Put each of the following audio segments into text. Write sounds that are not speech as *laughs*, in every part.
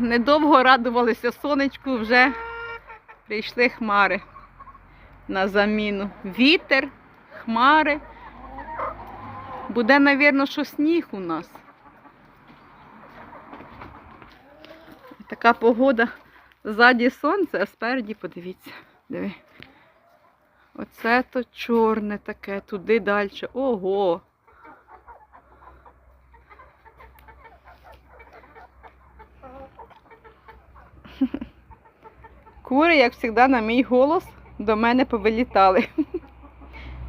Недовго радувалися сонечку, вже прийшли хмари на заміну. Вітер, хмари. Буде, мабуть, що сніг у нас. Така погода. Ззаді сонце, а спереді, подивіться, диви. Оце то чорне таке, туди далі. Ого! *laughs* Кури, як завжди, на мій голос до мене повилітали.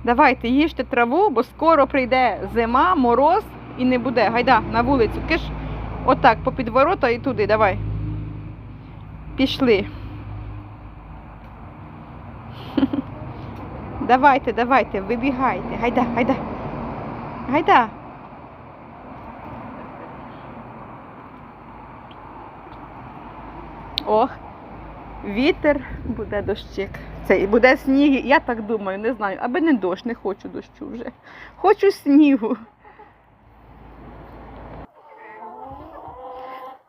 Давайте їжте траву, бо скоро прийде зима, мороз і не буде. Гайда на вулицю. Киш, отак, попід ворота і туди, давай. Пішли. *laughs* Давайте, давайте, вибігайте. Гайда, гайда. Гайда. Ох, вітер, буде дощик. Це буде сніг, я так думаю, не знаю. Аби не дощ, не хочу дощу вже. Хочу снігу.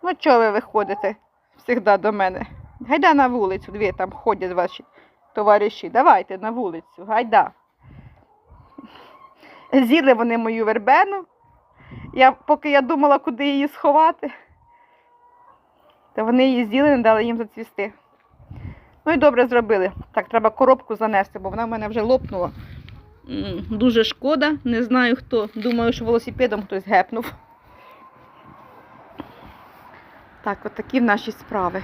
Ну, чого ви виходите завжди до мене? Гайда на вулицю, дві там ходять ваші товариші. Давайте на вулицю, гайда. З'їли вони мою вербену. Я, поки я думала, куди її сховати, то вони її з'їли, не дали їм зацвісти. Ну і добре зробили. Так, треба коробку занести, бо вона в мене вже лопнула. Дуже шкода, не знаю хто. Думаю, що велосипедом хтось гепнув. Так, от такі в наші справи.